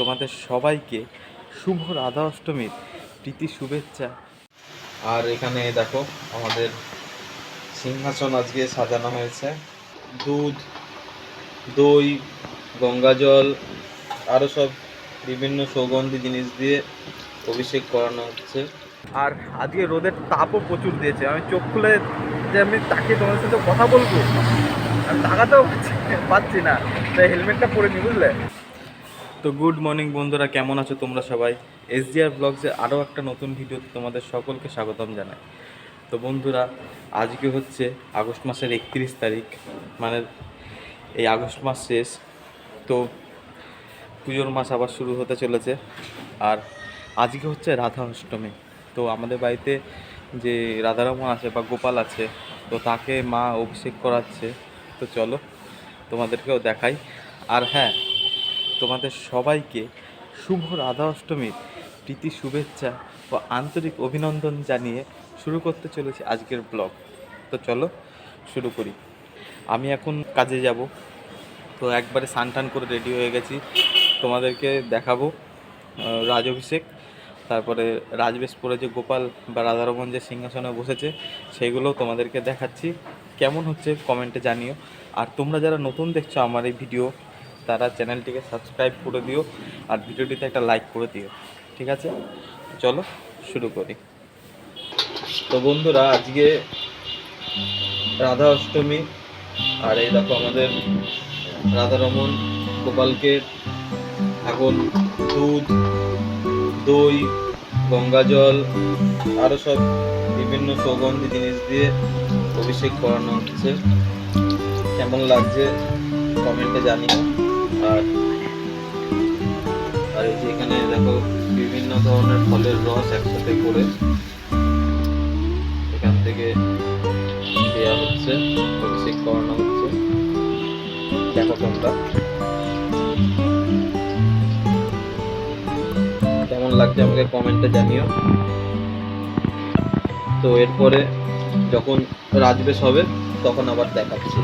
তোমাদের সবাইকে শুভ রাধা অষ্টমীর প্রীতি শুভেচ্ছা। আর এখানে দেখো আমাদের সিংহাসন আজকে সাজানো হয়েছে। দুধ দই গঙ্গা জল আরও সব বিভিন্ন সৌগন্ধি জিনিস দিয়ে অভিষেক করানো হচ্ছে। আর আজকে রোদের তাপও প্রচুর দিয়েছে। আমি চোখ খুলে যে আমি তাকিয়ে তোমাদের সাথে কথা বলব আর তাকাতেও পাচ্ছি না। তাই হেলমেটটা পরে নি বুঝলে? তো গুড মর্নিং বন্ধুরা, কেমন আছো তোমরা সবাই? এস এসডিআর ব্লগসে আরও একটা নতুন ভিডিওতে তোমাদের সকলকে স্বাগতম জানাই। তো বন্ধুরা, আজকে হচ্ছে আগস্ট মাসের একত্রিশ তারিখ মানে এই আগস্ট মাস শেষ, তো পুজোর মাস আবার শুরু হতে চলেছে। আর আজকে হচ্ছে রাধা অষ্টমী, তো আমাদের বাড়িতে যে রাধারমন আছে বা গোপাল আছে, তো তাকে মা অভিষেক করাচ্ছে। তো চলো তোমাদেরকেও দেখাই। আর হ্যাঁ তোমাদের সবাইকে শুভ রাধা অষ্টমীর প্রীতি, শুভেচ্ছা ও আন্তরিক অভিনন্দন জানিয়ে শুরু করতে চলেছি আজকের ব্লগ। তো চলো শুরু করি। আমি এখন কাজে যাব। তো একবারে স্নান টান করে রেডি হয়ে গেছি। তোমাদেরকে দেখাবো রাজ অভিষেক তারপরে রাজবেশ পরে যে গোপাল বা রাধারমন যে সিংহাসনে বসেছে সেইগুলোও তোমাদেরকে দেখাচ্ছি। কেমন হচ্ছে কমেন্টে জানিও। আর তোমরা যারা নতুন দেখছ আমার এই ভিডিও তারা চ্যানেলটিকে সাবস্ক্রাইব করে দিও আর ভিডিওটিতে একটা লাইক করে দিও। ঠিক আছে? চলো শুরু করি। তো বন্ধুরা, আজকে রাধা অষ্টমী আর এই দেখো আমাদের রাধারমন, গোপালকে এখন দুধ, দই, গঙ্গা জল আরও সব বিভিন্ন সৌগন্ধি জিনিস দিয়ে অভিষেক করানো হচ্ছে। কেমন লাগছে? কমেন্টে জানিও। আর আর এই যে এখানে দেখো বিভিন্ন ধরনের ফলের রস একসাথে করে এখান থেকে দেওয়া হচ্ছে অভিষেক করানো হচ্ছে। দেখো তোমরা। কেমন লাগছে আমাকে কমেন্টে জানিও। তো এরপরে যখন রাজবেশ হবে, তখন আবার দেখাচ্ছি।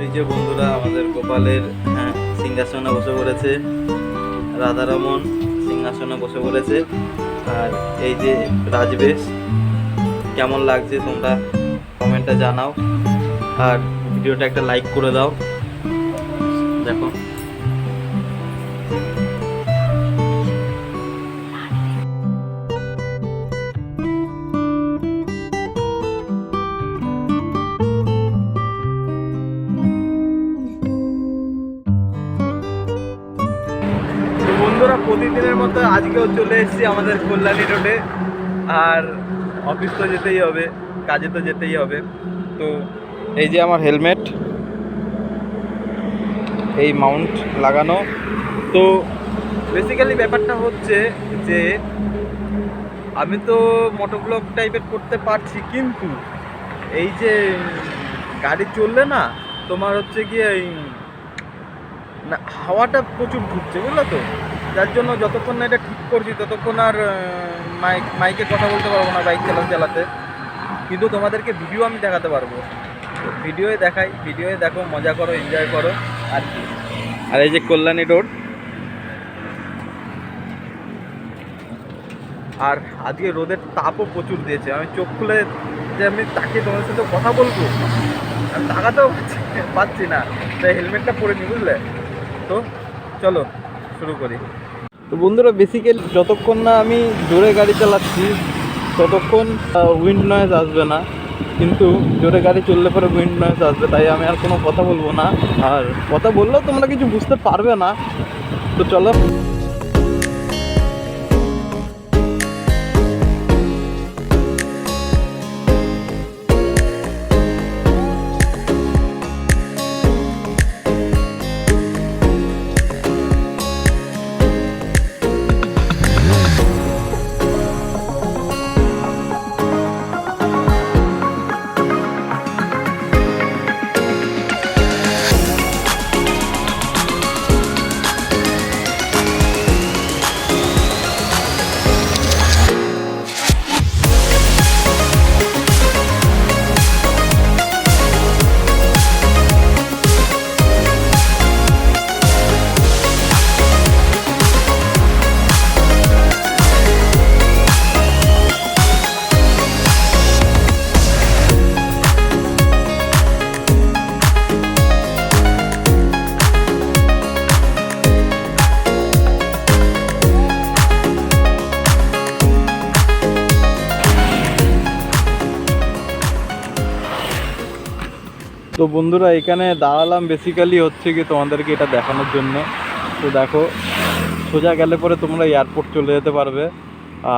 এই যে বন্ধুরা আমাদের গোপালের হ্যাঁ সিংহাসনে বসে পড়েছে। রাধারমন সিংহাসনে বসে পড়েছে। আর এই যে রাজবেশ, কেমন লাগছে তোমরা কমেন্টটা জানাও। আর ভিডিওটা একটা লাইক করে দাও। দেখো। প্রতিদিনের মতো আজকেও চলে এসেছি আমাদের কল্যাণী রোডে। আর অফিস তো যেতেই হবে, কাজে তো যেতেই হবে। তো এই যে আমার হেলমেট, এই মাউন্ট লাগানো। তো বেসিক্যালি ব্যাপারটা হচ্ছে যে, আমি তো মোটোব্লগ টাইপের করতে পারছি, কিন্তু এই যে গাড়ি চললে না, তোমার হচ্ছে গিয়ে না, হাওয়াটা প্রচুর ঢুকছে, বুঝলো তো? যার জন্য যতক্ষণ না এটা ঠিক করছি, ততক্ষণ আর মাইক, মাইকে কথা বলতে পারব না বাইক চালাতে চালাতে। কিন্তু তোমাদেরকে ভিডিও আমি দেখাতে পারব। ভিডিওয়ে দেখাই ভিডিওয়ে দেখো, মজা করো এনজয় করো, আর কি। আর এই যে কল্যাণী রোড। আর আজকে রোদের তাপও প্রচুর দিয়েছে। আমি চোখ খুলে যে আমি তাকিয়ে তোমাদের সাথে কথা বলব, আর তাকাতেও পাচ্ছি না। তাই হেলমেটটা পরে নি, বুঝলে? তো চলো। শুরু করি। তো বন্ধুরা বেসিক্যালি যতক্ষণ না আমি জোরে গাড়ি চালাচ্ছি, ততক্ষণ উইন্ড নয়েজ আসবে না। কিন্তু জোরে গাড়ি চললে পরে উইন্ড নয়েজ আসবে, তাই আমি আর কোনো কথা বলব না। আর কথা বললেও তোমরা কিছু বুঝতে পারবে না। তো চলো। বন্ধুরা, এখানে দাঁড়ালাম বেসিক্যালি হচ্ছে কি তোমাদেরকে এটা দেখানোর জন্য। তো দেখো, সোজা গেলে পরে তোমরা এয়ারপোর্ট চলে যেতে পারবে।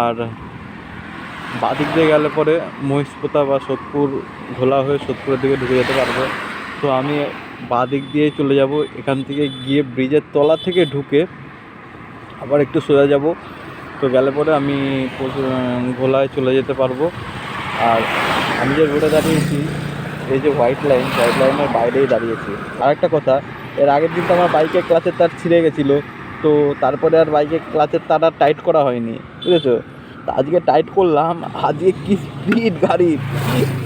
আর বাদিক দিয়ে গেলে পরে মহিষপোতা বা সোদপুর ঘোলা হয়ে সোদপুরের দিকে ঢুকে যেতে পারবে। তো আমি বাদিক দিয়ে চলে যাব। এখান থেকে গিয়ে ব্রিজের তলা থেকে ঢুকে আবার একটু সোজা যাব। তো গেলে পরে আমি ঘোলায় চলে যেতে পারব। আর আমি যে রোডে দাঁড়িয়েছি এই যে হোয়াইট লাইন হোয়াইট লাইনের বাইরেই দাঁড়িয়েছি। আর একটা কথা, এর আগের দিন তো আমার বাইকের ক্লাচের তার ছিঁড়ে গেছিল, তো তারপরে আর বাইকের ক্লাচের তার আর টাইট করা হয়নি, বুঝেছ? তা আজকে টাইট করলাম, আজকে কি স্পিড গাড়ি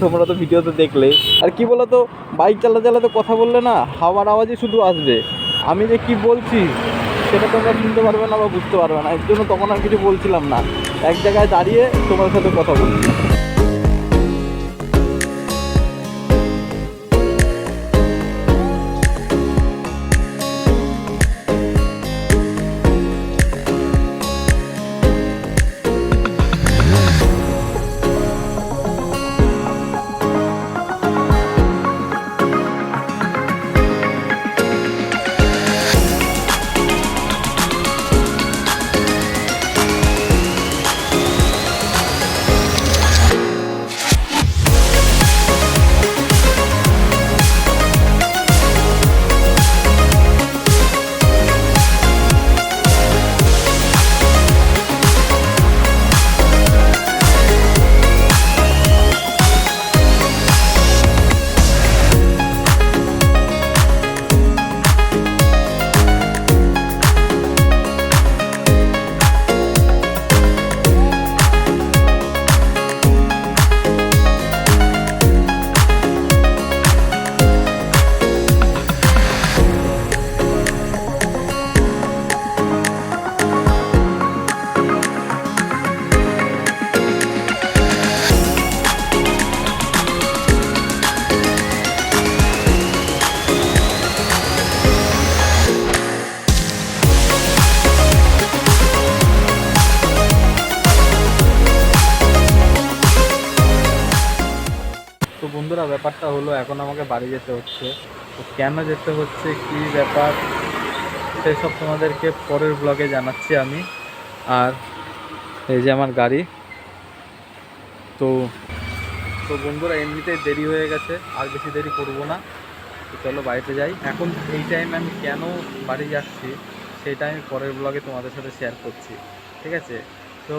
তোমরা তো ভিডিওতে দেখলে। আর কি বলো তো বাইক চালাতে চালাতে কথা বললে না, হাওয়ার আওয়াজই শুধু আসবে। আমি যে কি বলছি, সেটা তোমরা শুনতে পারবে না বা বুঝতে পারবে না, এর জন্য তখন আর কিছু বলছিলাম না। এক জায়গায় দাঁড়িয়ে তোমার সাথে কথা বলছি। তো বন্ধুরা, ব্যাপারটা হলো এখন আমাকে বাড়ি যেতে হচ্ছে। তো কেন যেতে হচ্ছে, কি ব্যাপার সেসব তোমাদেরকে পরের ব্লগে জানাচ্ছি আমি। আর এই যে আমার গাড়ি। তো তো বন্ধুরা, এমনিতেই দেরি হয়ে গেছে, আর বেশি দেরি করব না। তো চলো বাড়িতে যাই। এখন এই টাইম আমি কেন বাড়ি যাচ্ছি সেটা আমি পরের ব্লগে তোমাদের সাথে শেয়ার করছি। ঠিক আছে? তো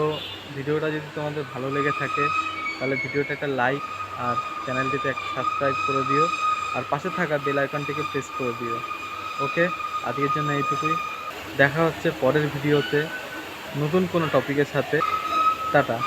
ভিডিওটা যদি তোমাদের ভালো লেগে থাকে, তাহলে ভিডিওটা একটা লাইক আর চ্যানেলটিতে একটা সাবস্ক্রাইব করে দিও। আর পাশে থাকা বেল আইকনটিকে প্রেস করে দিও। ওকে আজকের জন্য এইটুকুই। দেখা হচ্ছে পরের ভিডিওতে নতুন কোনো টপিকের সাথে। টাটা।